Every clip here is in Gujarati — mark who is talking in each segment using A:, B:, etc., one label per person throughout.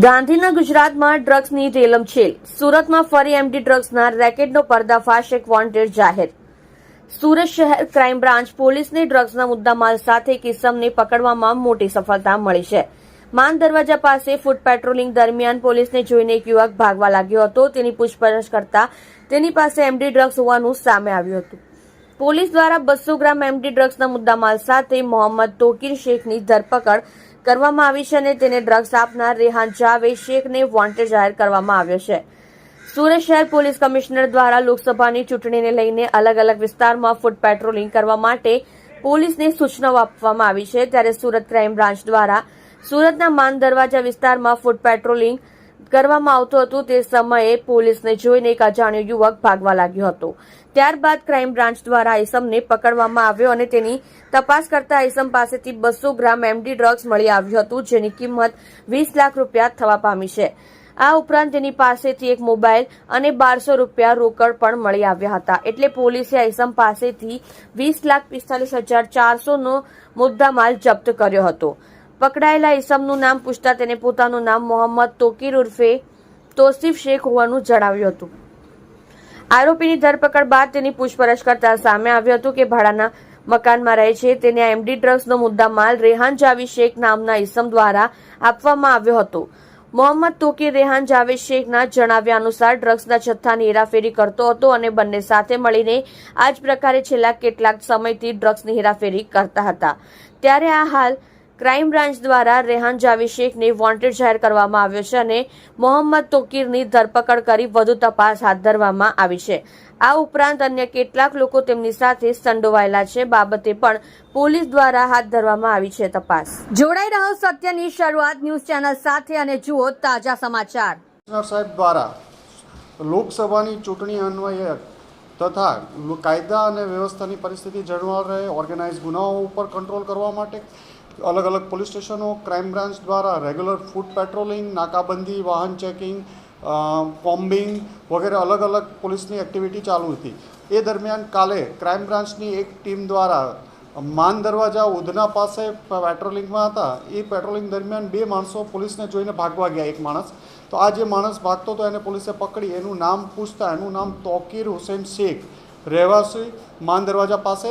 A: ગાંધીના ગુજરાતમાં ડ્રગ્સની રેલમછેલ સુરતમાં ફરી એમડી ડ્રગ્સના રેકેટનો પર્દાફાશ એક વોન્ટેડ જાહેર. સુરત શહેર ક્રાઇમ બ્રાન્ચ પોલીસને ડ્રગ્સના મુદ્દામાલ સાથે કિસમને પકડવામાં મોટી સફળતા મળી છે. માન દરવાજા પાસે ફૂટ પેટ્રોલિંગ દરમિયાન પોલીસને જોઈને એક યુવક ભાગવા લાગ્યો હતો. તેની પૂછપરછ કરતા તેની પાસે એમડી ડ્રગ્સ હોવાનું સામે આવ્યું હતું. પોલીસ દ્વારા બસો ગ્રામ એમડી ડ્રગ્સના મુદ્દામાલ સાથે મોહમ્મદ તોકીર શેખની ધરપકડ કરવામાં આવી છે અને તેને ડ્રગ્સ આપનાર રેહાન જાવેદ શેખને વોન્ટેડ જાહેર કરવામાં આવ્યો છે. સુરત શહેર પોલીસ કમિશનર દ્વારા લોકસભાની ચૂંટણીને લઈને અલગ અલગ વિસ્તારમાં ફૂટ પેટ્રોલિંગ કરવા માટે પોલીસને સૂચનાઓ આપવામાં આવી છે. ત્યારે સુરત ક્રાઇમ બ્રાન્ચ દ્વારા સુરતના માન દરવાજા વિસ્તારમાં ફૂટ પેટ્રોલિંગ કરવામાં આવતું હતું તે સમયે પોલીસને જોઈને એક અજાણ્યો યુવક ભાગવા લાગ્યો હતો. ત્યારબાદ ક્રાઇમ બ્રાન્ચ દ્વારા આઈસમને પકડવામાં આવ્યો અને તેની તપાસ કરતા આઈસમ પાસેથી બસો ગ્રામ એમડી ડ્રગ્સ મળી આવ્યું હતું, જેની કિંમત વીસ લાખ રૂપિયા થવા પામી છે. આ ઉપરાંત તેની પાસેથી એક મોબાઈલ અને બારસો રૂપિયા રોકડ પણ મળી આવ્યા હતા. એટલે પોલીસે આઈસમ પાસેથી વીસ લાખ પિસ્તાલીસ હજાર ચારસોનો મુદ્દામાલ જપ્ત કર્યો હતો. પકડાયેલા ઈસમનું નામ પૂછતા તેને પોતાનું નામ મોહમ્મદ તોકીર ઉર્ફે તોસીફ શેખ હોવાનું જણાવ્યું હતું. આરોપીની ધરપકડ બાદ તેની પૂછપરછ કરતા સામે આવ્યું હતું કે ભાડાના મકાનમાં રહે છે. તેને એમડી ડ્રગ્સનો મુદ્દામાલ રેહાન જાવી શેખ નામના ઈસમ દ્વારા આપવામાં આવ્યો હતો. મોહમ્મદ તોકીર રેહાન જાવેદ શેખના જણાવ્યા અનુસાર ડ્રગ્સના જથ્થાની હેરાફેરી કરતો હતો અને બંને સાથે મળીને આ જ પ્રકારે છેલ્લા કેટલાક સમયથી ડ્રગ્સની હેરાફેરી કરતા હતા. ત્યારે આ હાલ ક્રાઇમ બ્રાન્ચ દ્વારા રેહાન જાવી શેખને વોન્ટેડ જાહેર કરવામાં આવ્યો છે અને મોહમ્મદ તોકીરની ધરપકડ કરી વધુ તપાસ હાથ ધરવામાં આવી છે. આ ઉપરાંત અન્ય કેટલાક લોકો તેમની સાથે સંડોવાયેલા છે. બાબતે પણ પોલીસ દ્વારા હાથ ધરવામાં આવી છે તપાસ. જોડાઈ રહો સત્યની શરૂઆત ન્યૂઝ ચેનલ સાથે અને જુઓ તાજા સમાચાર.
B: સાહેબ દ્વારા લોકસભાની ચૂંટણી અન્વયે તથા કાયદા અને વ્યવસ્થાની પરિસ્થિતિ જળવાઈ રહે, ઓર્ગેનાઇઝ ગુનાઓ ઉપર કંટ્રોલ કરવા માટે અલગ અલગ પોલીસ સ્ટેશનો ક્રાઇમ બ્રાન્ચ દ્વારા રેગ્યુલર ફૂડ પેટ્રોલિંગ નાકાબંધી, વાહન ચેકિંગ કોમ્બિંગ વગેરે અલગ અલગ પોલીસની એક્ટિવિટી ચાલુ હતી. એ દરમિયાન કાલે ક્રાઇમ બ્રાન્ચની એક ટીમ દ્વારા માન દરવાજા ઉધના પાસે પેટ્રોલિંગમાં હતા. એ પેટ્રોલિંગ દરમિયાન બે માણસો પોલીસને જોઈને ભાગવા ગયા. એક માણસ. તો આ જે માણસ ભાગતો હતો એને પોલીસે પકડી. એનું નામ પૂછતા એનું નામ તોકીર હુસેન શેખ. રહેવાસી માન દરવાજા પાસે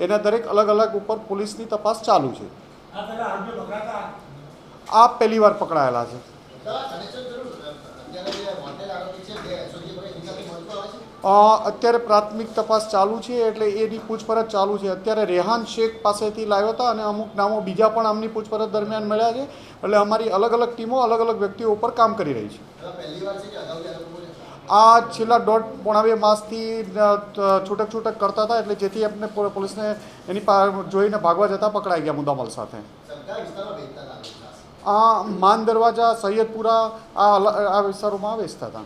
B: એના દરેક અલગ અલગ ઉપર પોલીસની તપાસ ચાલુ છે. આ પહેલી વાર પકડાયેલા છે. અત્યારે પ્રાથમિક તપાસ ચાલુ છે એટલે એની પૂછપરછ ચાલુ છે. અત્યારે રેહાન શેખ પાસેથી લાવ્યો હતા અને અમુક નામો બીજા પણ આમની પૂછપરછ દરમિયાન મળ્યા છે. એટલે અમારી અલગ અલગ ટીમો અલગ અલગ વ્યક્તિઓ ઉપર કામ કરી રહી છે. આ છેલ્લા દોઢ પોણા બે માસથી છૂટક છૂટક કરતા હતા એટલે જેથી એમને પોલીસને એની જોઈને ભાગવા જતાં પકડાઈ ગયા મુદ્દામલ સાથે. આ માન દરવાજા સૈયદપુરા આ આ વિસ્તારોમાં વેચતા હતા.